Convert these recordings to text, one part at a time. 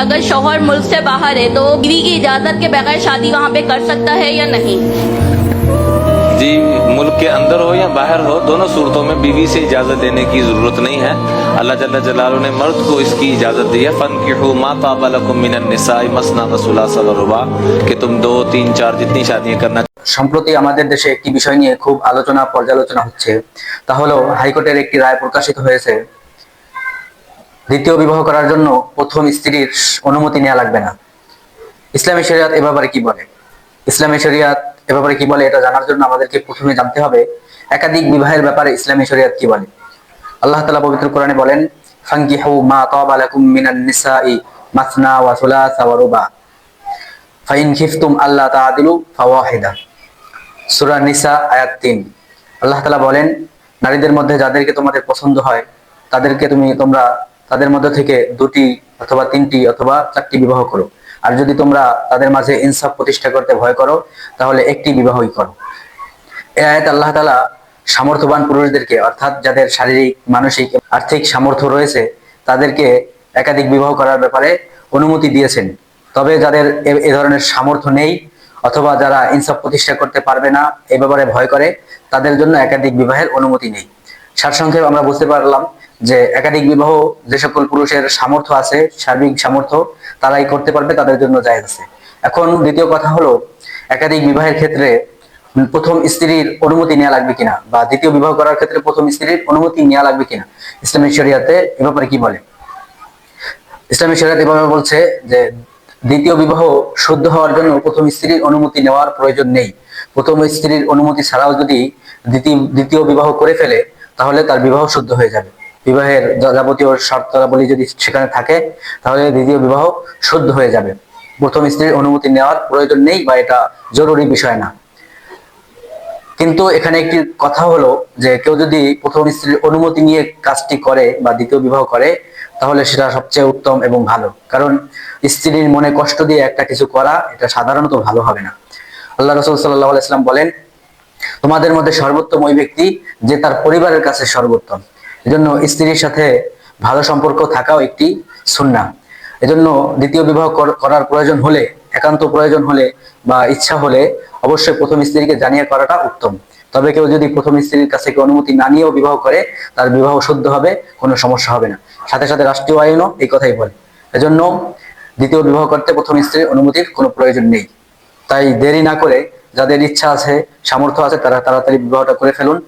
अगर शौहर मुल्क से बाहर है तो बीवी की इजाजत के बगैर शादी वहाँ पे कर सकता है या नहीं जी मुल्क के अंदर हो या बाहर हो दोनों सूरतों में बीवी से इजाजत देने की जरूरत नहीं है अल्लाह जल्ला जलालु ने मर्द को इसकी इजाजत दी है फन की मा ताबलकुम मिनन निसाई मसना वसुला सवरुबा कि तुम दो तीन चार जितनी शादियां करना সম্প্রতি আমাদের দেশে একটি বিষয় নিয়ে খুব আলোচনা পর্যালোচনা হচ্ছে তা হলো হাইকোর্টের একটি রায় প্রকাশিত হয়েছে দ্বিতীয় বিবাহ করার জন্য প্রথম স্ত্রীর অনুমতি নেওয়া লাগবে না। ইসলামী শরিয়াত এ ব্যাপারে কি বলে? ইসলামী শরিয়াত এ ব্যাপারে কি বলে এটা জানার জন্য আমাদেরকে প্রথমে জানতে হবে একাধিক বিবাহের ব্যাপারে ইসলামী শরিয়াত কি বলে। আল্লাহ তালা পবিত্র কোরআনে বলেন ফাঙ্কিহু মা তাবা লাকুম মিনান নিসাই মাসনা ওয়া সুলাসা ফাইন খিফতুম আল্লাহ তাআদিলু ফাওয়াহিদা। সূরা নিসা আয়াত 3 আল্লাহ তাআলা বলেন, নারীদের মধ্যে যাদেরকে তোমাদের পছন্দ হয়, তাদেরকে তুমি তোমরা তাদের মধ্যে থেকে দুটি অথবা তিনটি অথবা চারটি বিবাহ করো। আর যদি তোমরা তাদের মাঝে ইনসাফ প্রতিষ্ঠা করতে ভয় করো, তাহলে একটি বিবাহই করো। এই আয়াত আল্লাহ তাআলা সামর্থ্যবান পুরুষদেরকে, অর্থাৎ যাদের শারীরিক, মানসিক, আর্থিক সামর্থ্য রয়েছে, তাদেরকে একাধিক বিবাহ করার ব্যাপারে অনুমতি দিয়েছেন। তবে যাদের এ- এ ধরনের সামর্থ্য নেই, অথবা যারা ইনসাফ প্রতিষ্ঠা করতে পারবে না, এ ব্যাপারে ভয় করে, তাদের জন্য একাধিক বিবাহের অনুমতি নেই। সারসংক্ষেপ আমরা বুঝতে পারলাম যে একাধিক বিবাহ যে সকল পুরুষের সামর্থ্য আছে, সার্বিক সামর্থ্য, তারাই করতে পারবে, তাদের জন্য জায়েজ আছে। এখন দ্বিতীয় কথা হলো, একাধিক বিবাহের ক্ষেত্রে প্রথম স্ত্রীর অনুমতি নেওয়া লাগবে কিনা? বা দ্বিতীয় বিবাহ করার ক্ষেত্রে প্রথম স্ত্রীর অনুমতি নেওয়া লাগবে কিনা? ইসলামী শরিয়াতে এ ব্যাপারে কি বলে? ইসলামী শরিয়াত এভাবে বলছে যে, দ্বিতীয় বিবাহ শুদ্ধ হওয়ার জন্য প্রথম স্ত্রীর অনুমতি নেওয়ার প্রয়োজন নেই। প্রথম স্ত্রীর অনুমতি ছাড়াও যদি দ্বিতীয় দ্বিতীয় বিবাহ করে ফেলে, তাহলে তার বিবাহ শুদ্ধ হয়ে যাবে। বিবাহের যাবতীয় শর্তাবলী যদি সেখানে থাকে, তাহলে দ্বিতীয় বিবাহ শুদ্ধ হয়ে যাবে। প্রথম স্ত্রীর অনুমতি নেওয়ার প্রয়োজন নেই বা এটা জরুরি বিষয় না। কিন্তু এখানে একটি কথা হলো যে কেউ যদি প্রথম স্ত্রীর অনুমতি নিয়ে কাজটি করে বা দ্বিতীয় বিবাহ করে, তাহলে সেটা সবচেয়ে উত্তম এবং ভালো। কারণ স্ত্রীর মনে কষ্ট দিয়ে একটা কিছু করা, এটা সাধারণত ভালো হবে না। আল্লাহ রসুল সাল্লাহ আলাইসাল্লাম বলেন, তোমাদের মধ্যে সর্বোত্তম ওই ব্যক্তি যে তার পরিবারের কাছে সর্বোত্তম। এজন্য স্ত্রীর সাথে ভালো সম্পর্ক থাকাও একটি সুন্না এজন্য দ্বিতীয় বিবাহ কর- করার প্রয়োজন হলে, একান্ত প্রয়োজন হলে বা ইচ্ছা হলে অবশ্যই প্রথম স্ত্রীকে জানিয়ে করাটা উত্তম। তবে কেউ যদি প্রথম স্ত্রীর কাছে অনুমতি না নিয়েও বিবাহ করে, তার বিবাহ শুদ্ধ হবে, কোনো সমস্যা হবে না। সাথে সাথে রাষ্ট্রীয় আইনও এই কথাই বলে। এজন্য দ্বিতীয় বিবাহ করতে প্রথম স্ত্রীর অনুমতির কোনো প্রয়োজন নেই। তাই দেরি না করে যাদের ইচ্ছা আছে, সামর্থ্য আছে, তারা তাড়াতাড়ি বিবাহটা করে ফেলুন।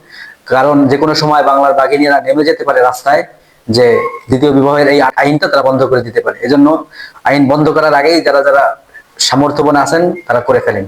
কারণ যে কোনো সময় বাংলার বাঘিনীরা নেমে যেতে পারে রাস্তায় যে দ্বিতীয় বিবাহের এই আইনটা তারা বন্ধ করে দিতে পারে। এজন্য আইন বন্ধ করার আগেই যারা যারা সামর্থ্যবান আছেন তারা করে ফেলেন।